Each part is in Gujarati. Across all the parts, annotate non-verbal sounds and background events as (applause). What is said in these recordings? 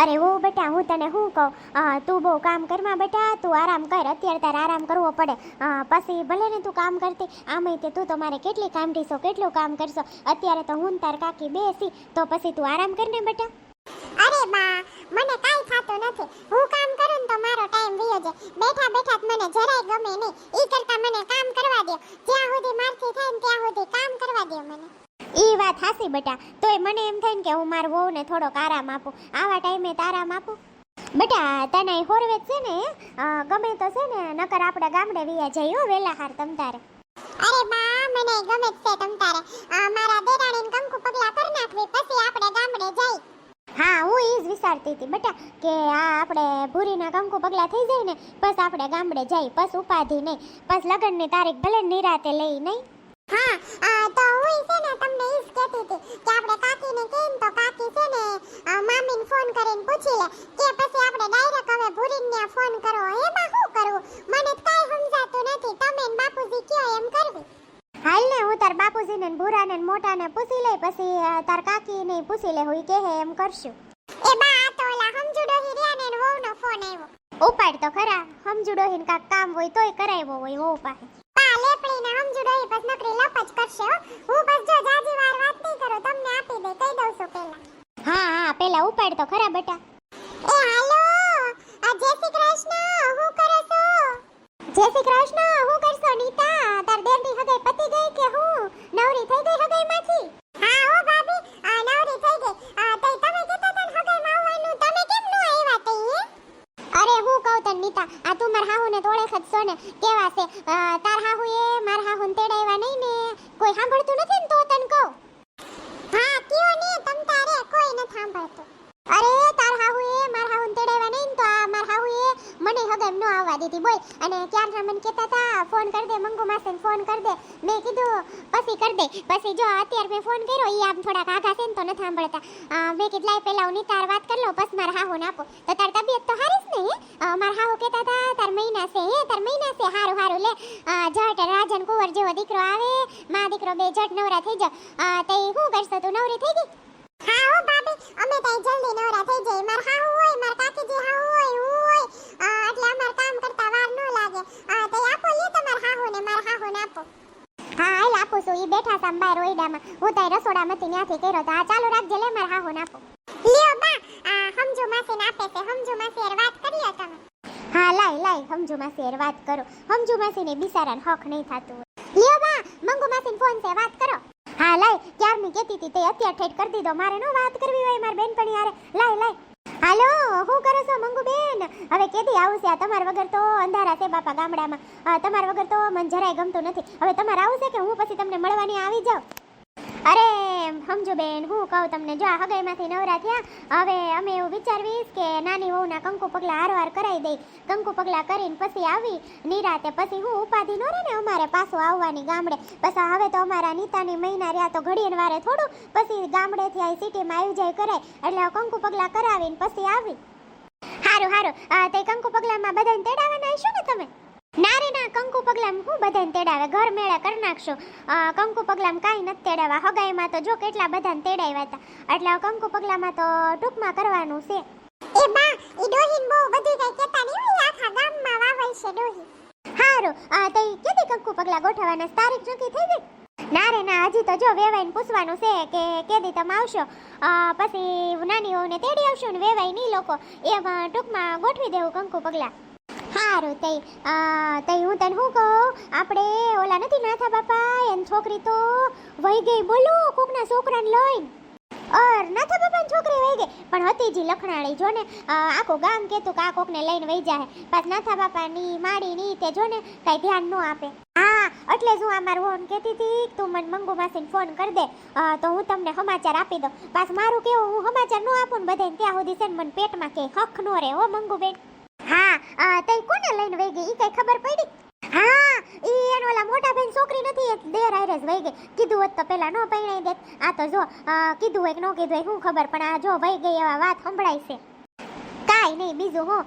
અરે હું બેટા, હું તને શું કહું? તું બહુ કામ કરમાં બેટા, તું આરામ કર, અત્યારે તારે આરામ કરવો પડે. પછી ભલે ને તું કામ કરતી આમે તે તું તો મારે કેટલી કામ છો, કેટલું કામ કરશો? અત્યારે તો હું તાર કાકી બેસી, તો પછી તું આરામ કર ને બેટા. અરે બા, મને કાઈ થાતો નથી. હું કામ કરું તો મારો ટાઈમ વયો જાય. બેઠા બેઠા જ મને જરાય ગમે નહીં. ઈ કરતા મને કામ કરવા દો જ્યાં સુધી મારથી થાય ત્યાં સુધી કામ કરવા દો મને. ઈ વાત હાસી બેટા. તોય મને એમ થાય ને કે હું મારા વહુને થોડોક આરામ આપું. આવા ટાઈમે તો આરામ આપું. બેટા તને હોરવે છે ને ગમે તો છે ને નકર આપણે ગામડે વિયા જઈ હો વેલા હાર તમ તારે. અરે બા મને ગમે છે તમ તારે. મારા દેરાણીને કંકુ પગલા કરી નાખવી પછી આપણે ગામડે જઈ. હા હું એ જ વિચારતી હતી બેટા કે આ આપણે ભૂરીના કંકુ પગલા થઈ જાય ને બસ આપણે ગામડે જઈ બસ ઉપાધિ નહીં. બસ લગ્નની તારીખ ભલે નિરાતે લઈ નહીં. હા આ તો હું છે ને, તમને ઈ જ કહેતી હતી કે આપણે કાકીને કહીને તો કાકી છે ને મામીને ફોન કરીને પૂછી લે કે પછી આપણે ડાયરેક્ટ હવે ભૂરીને ફોન કરો એમાં શું કરવું? મને કાંઈ સમજાતું નથી. તમે ને બાપુજી કયો એમ કરવી? હાલ ને હું તાર બાપુજીને ભૂરાને મોટાને પૂછી લઈ, પછી તાર કાકીને પૂછી લે, હું હે એમ કરશું. એ બા, આ તો ઓલા સમજુડો ડોહી રહ્યા ને, એનો વહુનો ફોન આવ્યો. ઉપાડ તો ખરા. સમજુ ડોહીને કાક કામ હોય તોય કરાવ્યો હોય વહુ પાસે લેપડીને સમજુ ડોહી બસ નકરી લપ જ કરશે હો. હું બસ જો જાજી વાર વાત નહીં કરો તમને આપી દે કહી દઉં છું પહેલા. હા હા પેલા ઉપાડ તો ખરા બેટા. એ હાલો. આ જય શ્રી કૃષ્ણ હું કરો છો? જય શ્રી કૃષ્ણ હું કરશો નીતા તાર દેરની હગાઈ પતી ગઈ કે હું નવરી થઈ ગઈ હગાઈમાંથી હા હો ભાભી આ નવરી થઈ ગઈ આ તઈ તમે કહેતા હતા ને હગાઈમાં આવવાનું તમે કેમ નો આવ્યા તઈ હે અરે હું કહું તને નીતા આ તું માર હાહુને તો ઓળખ જ છો ને કેવા છે અ, તાર હાહુ એ માર હાહુને તેડાવ્યા નહીં ને કોઈ સાંભળતું નથી ને તો તને કહું હા કયો ને તમ તારે કોઈ ન સાંભળતું અરે તાર હાહુ એ માર હાહુને તેડાવ્યા નહીં ને તો આ માર હાહુ એ મને હગાઈ ન આવવા દીધી. બોલ, અને ક્યાં મને કહેતા હતા ફોન કર દે, મંગુ માસીને ફોન કર દે. મેં કીધું, પછી કર દે. પછી જો અત્યારે મેં ફોન કર્યો એ આમ થોડાક આઘા છે ને તો નથી સાંભળતા. મેં કીધું, લાય હું તાર વાત કરી લઉં, પછી મારા હાહુને આપો. તો તાર તબિયત તો હારી જ ને હે? મારા હાહુ કહેતા હતા, તાર મહિના છે, હે? તાર મહિના છે? હારું હારું, લે. જટ રાજન કુંવર જેવો દીકરો આવે, મા દીકરો બે જટ નવરા થઈ જાવ તે શું કરશો તું? નવરી થઈ ગઈ હા હો ભાભી અમે તઈ જલ્દી નવરા થઈ જઈએ માર હાહુ હોય માર કાકીજી હાહુ હોય હું હોય આ, એટલે અમાર કામ કરતા વાર ન લાગે આ તઈ આપો લે તમાર હાહુને માર હાહુને આપો હા હાલ આપું છું ઈ બેઠા છે બાર ઓયડામાં હું તારી રસોડામાંથી ત્યાંથી કર્યો તો આ ચાલુ રાખજે લે મારા હાહુ નાખો લ્યો બા આ સમજુ માસીને આપે છે સમજુ માસી હારે વાત કરી લો તમે હા લાય લાય સમજુ માસી હારે વાત કરો સમજુ માસીને બિચારાને હક નહીં થતું લ્યો બા, મંગુ માસીને ફોન છે, વાત કરો. હા, લાય, ક્યારની કહેતી હતી તે અત્યારે ઠેઠ કરી દીધો. મારે નો વાત કરવી હોય માર બેન પણ યારે લાય લાય. હાલો, હું કરો છો, મંગુ બેન? હવે કેદી આવું છે આ? તમાર વગર તો અંધારા છે બાપા ગામડામાં. તમાર વગર તો મને જરાય ગમતું નથી. હવે તમારે આવું છે કે હું પછી તમને મળવાની આવી જાઉં? અરે, સમજો બેન, હું કહું તમને, જો આ હગાઈમાંથી નવરા થયા, હવે અમે એવું વિચારવીશ કે નાની વહુના કંકુ પગલા હારવાર કરાવી દઈ, કંકુ પગલા કરીને પછી આવી, નિરાતે પછી હું ઉપાધિ નો રહે ને અમારે પાછું આવવાની ગામડે. પછી હવે તો અમારા નીતાની મહિના રહ્યા તો ઘડીને વારે થોડું, પછી ગામડેથી આવી સિટીમાં આવી જાય કરાય, એટલે કંકુ પગલા કરાવીને પછી આવી. હારું, આ તે કંકુ પગલામાં બધાને તેડાવવાના હશો ને તમે? ના રે ના કંકુ પગલામ હું બધાને તેડાવે ઘર મેળે કરી નાખશો. કંકુ પગલામ કાંઈ નથી તેડાવા. હગાઈમાં તો જો કેટલા બધાને તેડાવ્યા હતા. એટલે કંકુ પગલામાં તો ટૂંકમાં કરવાનું છે. એ બા ઈ ડોહીન બહુ બધું કઈ કેતા નહીં હોય આખા ગામમાં વાવલ છે ડોહી. હારું. આ તે કેદી કંકુ પગલા ગોઠવવાના? તારીખ નક્કી થઈ ગઈ? ના રે ના હજી તો જો વેવાઈને પૂછવાનું છે કે કેદી તમે આવશો? પછી નાની વહુને તેડી આવશો ને વેવાઈ નહીં લોકો. એમાં ટૂંકમાં ગોઠવી દેવું કંકુ પગલા. હારું તઈ તઈ હું તને શું કહું? આપણે ઓલા નથી નાથા બાપા એન છોકરી તો વહી ગઈ બોલો, કોકના છોકરાને લઈને. અર, નાથા બાપાની છોકરી વહી ગઈ. પણ હતી જી લખણાળી, જો ને આખો ગામ કહેતું કે આ કોકને લઈને વહી જાય પાછ નાથા બાપાની માડી ની તે જો ને, કાંઈ ધ્યાન ન આપે. હા, એટલે જ હું આ મારું ફોન કહેતી હતી તું મને મંગુ માસીને ફોન કરી દે. તો હું તમને સમાચાર આપી દઉં. પાછ મારું કેવું, હું સમાચાર ન આપું ને બધાને ત્યાં સુધી છે ને મને પેટમાં કે ખખ નો રહે, હો મંગુ હા તઈ કોને લઈને વહી ગઈ? ઈ કઈ ખબર પડી? હા, ઈ એનો ઓલા મોટા બેન છોકરી નથી દેર આયરે જ વહી ગઈ. કીધું હોત તો પેલા નો પૈણાઈ દેત. આ તો જો કીધું હોય કે નો કીધું હોય શું ખબર, પણ આ જો વઈ ગઈ એવા વાત સંભળાય છે. કાંઈ નહીં, બીજું હું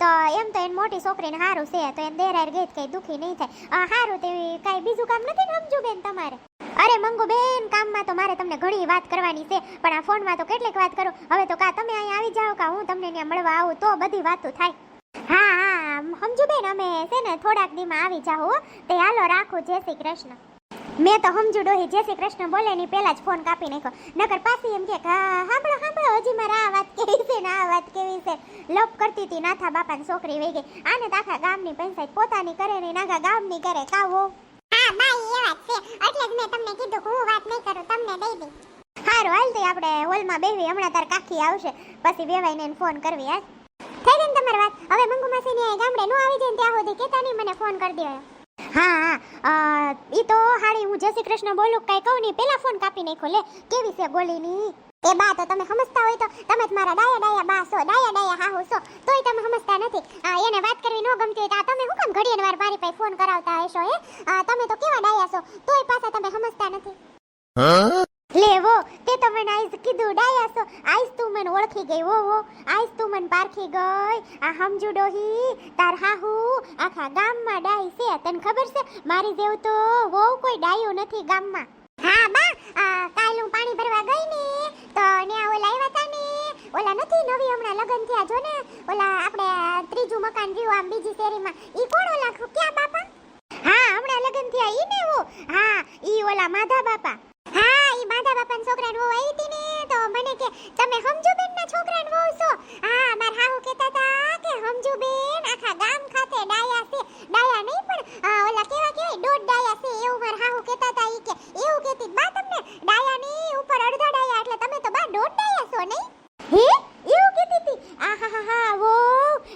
તો એમ તો એની મોટી છોકરીને સારું છે, તો એને દેરાર ગઈ કંઈ દુઃખી નહીં થાય. સારું તેવી કાંઈ બીજું કામ નથી ને સમજુ બેન તમારે? અરે મંગુ બેન કામમાં તો મારે તમને ઘણી વાત કરવાની છે, પણ આ ફોનમાં તો કેટલીક વાત કરું. હવે તો કા તમે અહીંયા આવી જાઓ, કા હું તમને ત્યાં મળવા આવું, તો બધી વાતો થાય. હા હા સમજુ બેન અમે છે ને થોડાક દીમાં આવી જાઓ. તે હાલો રાખું જય શ્રી કૃષ્ણ. મેં તો સમજુ ડોહી જય શ્રી કૃષ્ણ બોલે ની પહેલા જ ફોન કાપી નાખ્યો. નકર પાછી એમ કે "હા, સાંભળો સાંભળો હજી મારે આ વાત કેવી છે ને આ વાત કેવી છે? લપ કરતી હતી નાથા બાપાની છોકરી વહી ગઈ. આને તો આખા ગામની પંચાયત પોતાની કરે ને નાખા ગામની કરે કાવો હા બાઈ એ વાત છે. એટલે જ મેં તમને કીધું હું વાત નહીં કરું તમને દઈ દઈ હારું હાલ તો આપણે હોલમાં બેહી હમણાં તાર કાકી આવશે. પછી બેવાઈને ફોન કરવી હા થઈ ગઈ ને તમારી વાત. હવે મંગુ માસીની આ ગામડે નો આવી જાય ત્યાં સુધી કેતા નહીં, મને ફોન કરી દો હા હા ઈ તો હાડી હું જય શ્રી કૃષ્ણ બોલું, કઈ કહું નહીં. પેલા ફોન કાપી નાખો લે. કેવી છે ગોલીની? એ બા તો તમે સમજતા હોય તો, તમે જ મારા ડાયા ડાયા બા છો, ડાયા ડાયા હાહુ છો. તોય તમે સમજતા નથી. એને વાત કરવી ન ગમતી હોય તો તમે હું કામ ઘડીએ વાર મારી પાસે ફોન કરાવતા હશો, હે? તમે તો કેવા ડાયા છો? તોય પાછા તમે સમજતા નથી. લેવો તે તમે આઈસ કીધું, ડાયા છો. આઈસ તું મને ઓળખી ગઈ, વો વો. આઈસ તું મને પારખી ગઈ. આ સમજુ ડોહી, તાર હાહુ, આખા ગામમાં ડાઈ છે. તને ખબર છે, મારી જેવું તો વહુ કોઈ ડાયો નથી ગામમાં. હા, બા કાલ હું પાણી ભરવા ગઈ ને, તો ન્યા ઓલા આવ્યા હતા ને. ઓલા નથી, નવી હમણાં લગન થયા જો ને. ઓલા આપણે ત્રીજું મકાન રહ્યું આમ બીજી શેરીમાં. ઈ કોણ ઓલા, ક્યાં બાપા? હા, હમણાં લગન થયા ઈ ને, વો. હા, ઈ ઓલા માધા બાપા. માધા બાપાના છોકરાને વહુ આવી તો મને કે તમે સમજુ બેનના છોકરાને વહુ છો હા માર હાહુ કહેતા હતા કે સમજુ બેન આખા ગામ ખાતે ડાયા છે ડાયા નહીં પણ આ, ઓલા કેવા કેવાય દોઢ ડાયા છે એવું માર હાહુ કહેતા હતા ઈ કે એવું કહેતી બા તમને ડાયા ની ઉપર અડધા ડાયા એટલે તમે તો બા દોઢ ડાયા છો નહીં હે એવું કીધી હતી આહાહાહા વો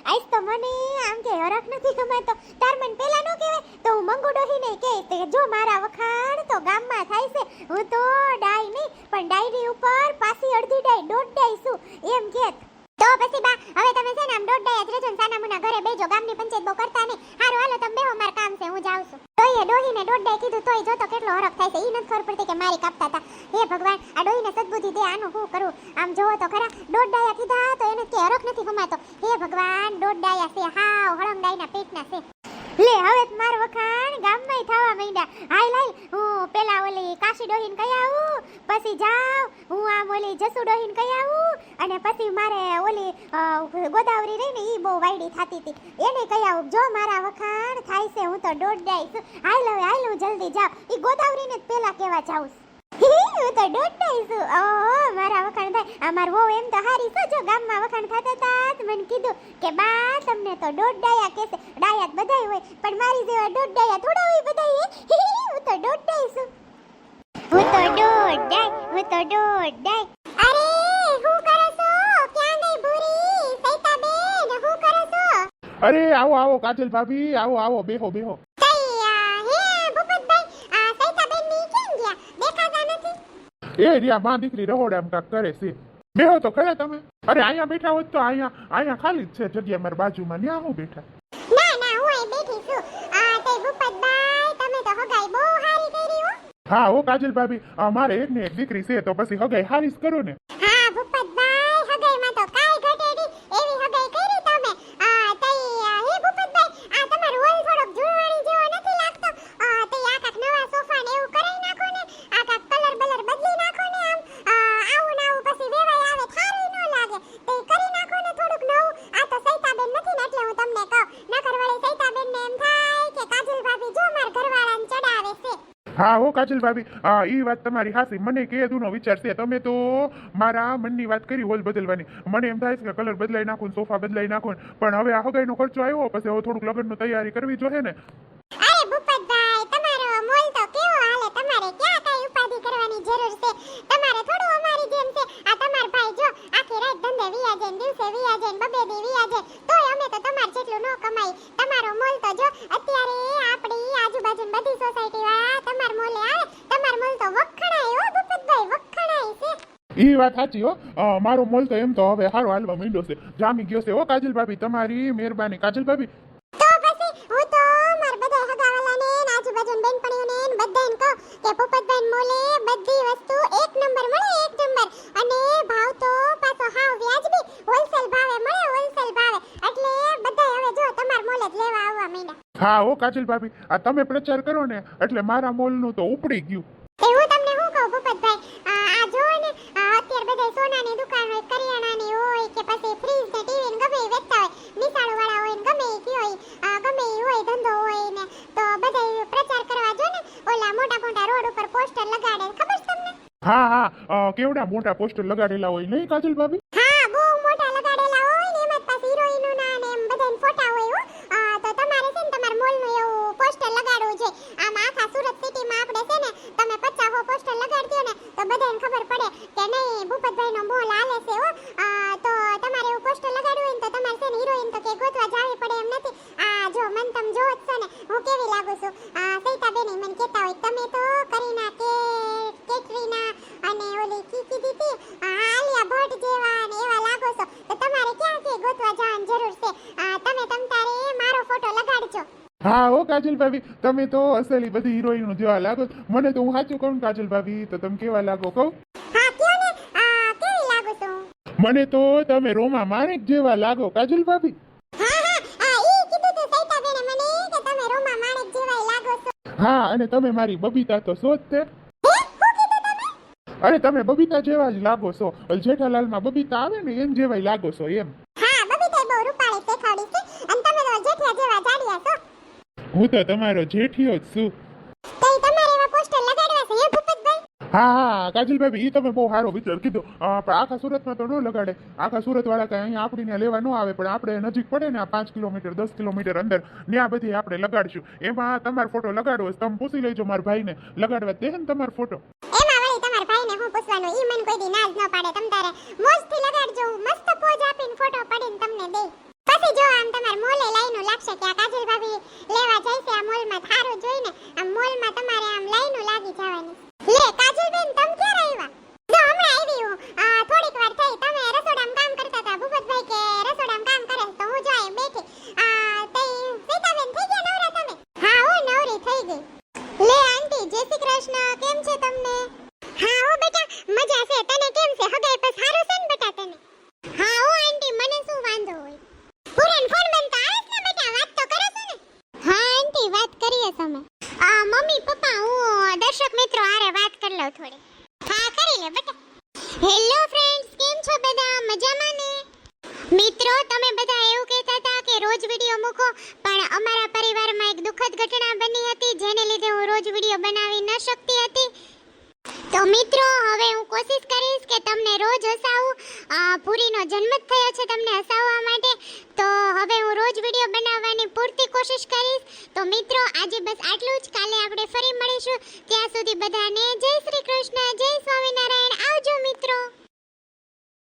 આઈસ તો મને આમ કે હરખ નથી ગમાતો તાર મને પેલા નો કહેવાય તો હું મંગુ ડોહીને કહે તે જો મારા વખાણ તો ગામમાં થાય છે હું તો ડાઈ નહીં પણ ડાયરી ઉપર પાછી અડધી ડાઈ દોઢ ડાઈ શું એમ કેત તો પછી બા હવે તમે છે ને આમ દોઢ ડાયા જ રહેજો ને સાના મુના ઘરે બેજો ગામની પંચાયત બહુ કરતા નહીં હારું હાલો તમે બેહો માર કામ છે હું જાઉં છું તોય એ ડોહીને દોઢ ડાય કીધું તોય જોતો કેટલો હરખ થાય છે ઈ નથી ખબર પડતી કે મારી કાપતા હતા હે ભગવાન આ ડોહીને સદબુદ્ધિ દે આનું શું કરું આમ જોવો તો ખરા દોઢ ડાયા કીધા તો એને કે હરખ નથી હમાતો હે ભગવાન દોઢ ડાયા છે ડાયના પેટના છે. લે, હવે તો માર વખાણ ગામમાંય થવા માંડ્યા હાય લાય, હું પેલા ઓલી કાશી ડોહીન કઈ આવું, પછી જાવ, હું આમ ઓલી જસુ ડોહીન કઈ આવું, અને પછી મારે ઓલી ગોદાવરી રહી ને ઈ બહુ વાયડી થાતી હતી એને કહી આવું, જો મારા વખાણ થાય છે, હું તો દોઢ ડાઈશ હાલ હવે, હાલ હું જલ્દી જાઉં. ઈ ગોદાવરીને જ પેલા કેવા જાઉં (laughs) હું તો દોઢ ડાઈશ ઓહો, મારા વખાણ થાય આ માર વહુ એમ તો હારી છો જો ગામમાં વખાણ થતા હતા તો મને કીધું કે બા તમને તો દોઢ ડાયા કહેશે ડાયા તો બધાય હોય પણ મારી જેવા દોઢ ડાયા થોડા હોય બધાય હે? તો દોઢ ડાય છું. હું તો દોઢ ડાય હું તો દોઢ ડાય. અરે હું કરો છો? ક્યાં ગઈ ભૂરી? સૈતા બેન હું કરો છો? અરે આવો આવો કાજલ ભાભી આવો આવો બેહો બેહો. એ રિયા માં દીકરી રહોડામ કાક કરે છે. બેહો તો ખરા તમે. અરે અહીંયા બેઠા હોત તો અહીંયા અહીંયા ખાલી જ છે જગ્યા મારી બાજુમાં. ન્યા હું બેઠા? ના ના હું અહીં બેઠી છું. આ તે ભૂપતભાઈ તમે તો હગાઈ બહુ હારી કરી હો. હા ઓ કાજલ ભાભી અમારે મારે એક ને એક દીકરી છે તો પછી હગાઈ હારીસ કરો ને હા ભૂપતભાઈ હગાઈમાં તો કાઈ ઘટેડી એવી હગાઈ કરી તમે આ તઈ આ, હે ભૂપતભાઈ આ તમારો હોલ થોડોક જૂનવાણી જેવો નથી લાગતો આ તઈ આ કાક નવા સોફા ને એવું કરાઈ નાખો ને આ કાક કલર બલર બદલી નાખો ને આમ આ, આવું ને આવું પછી વેવાય આવે થારું ન લાગે તે કરી નાખો ને થોડુંક નવું આ તો સૈતાબેન નથી ને એટલે હું તમને કહું નકર વળી સૈતાબેન ને એમ થાય કે કાજલ ભાભી જો માર ઘરવાળાને ચડાવે છે હા હો કાજલ ભાભી? હા એ વાત તમારી હાસી મને કેદુનો વિચાર છે. તમે તો મારા મનની વાત કરી હોલ બદલવાની. મને એમ થાય છે કે કલર બદલાઈ નાખું સોફા બદલાઈ નાખું પણ હવે આ હગાઈનો ખર્ચો આવ્યો, પછી હવે થોડુંક લગ્નની તૈયારી કરવી જોઈએ ને. અરે ભૂપતભાઈ, તમારો મોલ તો કેવો હાલે? તમારે આ તમાર ભાઈ જો આખી રાત ધંધે વિયા જાય ને દિવસે વિયા તો તમાર તમારો મોલ તો જો અત્યારે આપણી આજુબાજુ બધી સોસાયટી વાળા તમાર મોલે આવે તમાર મોલ તો વખણાય હો ભૂપતભાઈ વખણાય ઈ વાત સાચી હો. મારો મોલ તો એમ તો હવે હારો હાલવા માંડ્યો છે. જામી ગયો છે. હો કાજલ ભાભી તમારી મહેરબાની. કાજલ ભાભી. તો પછી હું તો માર બધા હગાવાલાને ને આજુબાજુના બેનપણીઓને બધાને કહું કે પોપટભાઈ મોલે બધી વસ્તુ એક નંબર મળે એક નંબર. અને ભાવ તો પાછો હાવ વ્યાજબી. હોલસેલ ભાવે મળે હોલસેલ ભાવે. એટલે બધાય હવે જો તમાર મોલે જ લેવા આવવા માંડ્યા. હા હો કાજલ ભાભી. આ તમે પ્રચાર કરો ને એટલે મારા મોલનું તો ઉપડી ગયું. પોસ્ટર લગાડે ખબર છે તમને? હા હા કેવડા મોટા પોસ્ટર લગાડેલા હોય નહીં કાજલ ભાભી? હા બહુ મોટા લગાડેલા હોય ને બધાને ફોટા હોય હો. તો તમારે છે ને તમાર એવું પોસ્ટર લગાડવું છે. આમ આખા સુરત સિટી માં છે ને તમે 50 હો પોસ્ટર લગાડજો ને તો બધાને ખબર પડે કે નહીં મોલ હાલે છે હો. તો તમારે એવું હોય ને તો તમારે છે ને હીરોઈન તો કે ગોતવા જાવી પડે એમ કાજલ ભાભી તમે તો અસલી બધી હિરોઈનો જેવા લાગો મને તો હું સાચું કહું કાજલ ભાભી તો તમે કેવા લાગો કહું? મને તો તમે રોમા માણેક જેવા લાગો કાજલ ભાભી. હા અને તમે મારી બબીતા તો છો જ તે. શું અરે તમે બબીતા જેવા જ લાગો છો. જેઠાલાલમાં બબીતા આવે ને એમ જેવાય લાગો છો એમ. હું તો તમારો જેઠિયો જ છું. તો ઈ તમારે એવા પોસ્ટર લગાડવા છે હે ભૂપતભાઈ? હા હા કાજલ ભાભી તમે બહુ સારો વિચાર કીધો. પણ આખા સુરતમાં તો ન લગાડે. આખા સુરત વાળા કઈ અહીંયા આપણીને લેવા ન આવે પણ આપણે નજીક પડે ને આ પાંચ કિલોમીટર દસ કિલોમીટર અંદર ત્યાં બધી આપણે લગાડશું. એમાં તમારો ફોટો લગાડવો તમે પૂછી લેજો મારા ભાઈને. લગાડવા દે ને તમારો ફોટો એમાં વળી તમારા ભાઈને હું પૂછવાનું ઈ મને કોઈ દી નાજ ન પાડે. તમ તારે મોજથી લગાડજો મસ્ત પોઝ આપીને ફોટો પાડીને તમને પછી જો આમ તમાર મોલે લાઈનો લાગશે કે આ કાજલ ભાભી લેવા જાય છે આ મોલમાં થારું જોઈને આમ મોલમાં તમારે આમ લાઈનો લાગી જવાની લે કાજલબેન તમ ક્યારે આવ્યા જો હમણાં આવી હું આ થોડીક વાર થઈ તમે રસોડામાં કામ કરતા હતા ભૂપતભાઈ કે રસોડામાં કામ કરે છે તો હું જો અહીં બેઠી આ તઈ સીતાબેન થઈ ગયા નવરા તમે હા હું નવરી થઈ ગઈ લે આંટી જય શ્રી કૃષ્ણ કેમ છે તમને હા હો બેટા મજા છે તને કેમ છે હગાઈ પર સારું છે ને બેટા તને હા હો આંટી મને શું વાંધો હોય પૂરન ફોન બનતા આવે છે ને બેટા વાત તો કરો છો ને હા આંટી વાત કરીએ તમે આ મમ્મી પપ્પા હું દર્શક મિત્રો હારે વાત કરી લઉં થોડી હા કરી લે બેટા હેલો ફ્રેન્ડ્સ કેમ છો બધા મજામાં ને મિત્રો તમે બધા એવું કહેતા હતા કે રોજ વીડિયો મૂકો પણ અમારા પરિવારમાં એક દુઃખદ ઘટના બની હતી, જેને લીધે હું રોજ વીડિયો બનાવી ન શકતી હતી. તો મિત્રો, હવે હું કોશિશ કરીશ કે તમને રોજ હસાવું. પૂરીનો જન્મ જ થયો છે તમને હસાવવા માટે. તો હવે હું રોજ વીડિયો બનાવવાની પૂરતી કોશિશ કરીશ. તો મિત્રો, આજે બસ આટલું જ. કાલે આપણે ફરી મળીશું. ત્યાં સુધી બધાને જય શ્રી કૃષ્ણ, જય સ્વામિનારાયણ. આવજો મિત્રો.